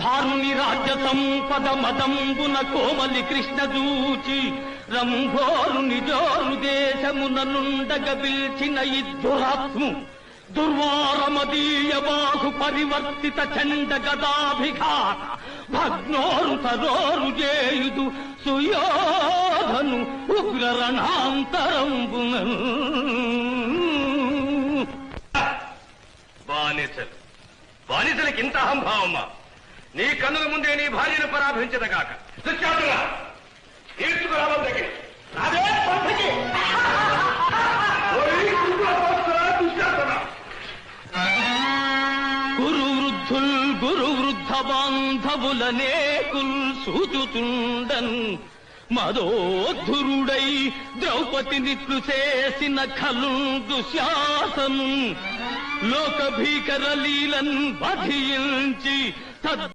ధారుని రాజ్య సంపద మదంబున కోమలి కృష్ణ చూచి రంభోరు నిజోరు దేశమున నుండగ పిల్చిన ఇద్దురాత్ము దుర్వారమదీయ బాహు పరివర్తిత చండ గదాభిఘాత భగ్నోరు తరోరు చేయుదు సుయోధను ఉగ్రరణాంతరంబున బానిసలు. బానిసలకి ఇంత అహంభావమ్మా. నీ కన్నుల ముందే నీ భార్యను పరాభించదగాక దుశ్శాసన తీర్చుకురావాలి దగ్గర అదే పంపకి దుశ్శాసన గురు వృద్ధుల్ గురు వృద్ధ బాంధవులనే కుల్ సూచుతుండన్ మదోద్ధురుడై ద్రౌపదిని చేసిన ఖలు దుశ్శాసను. లోక భీకర లీలన్ బధించి తద్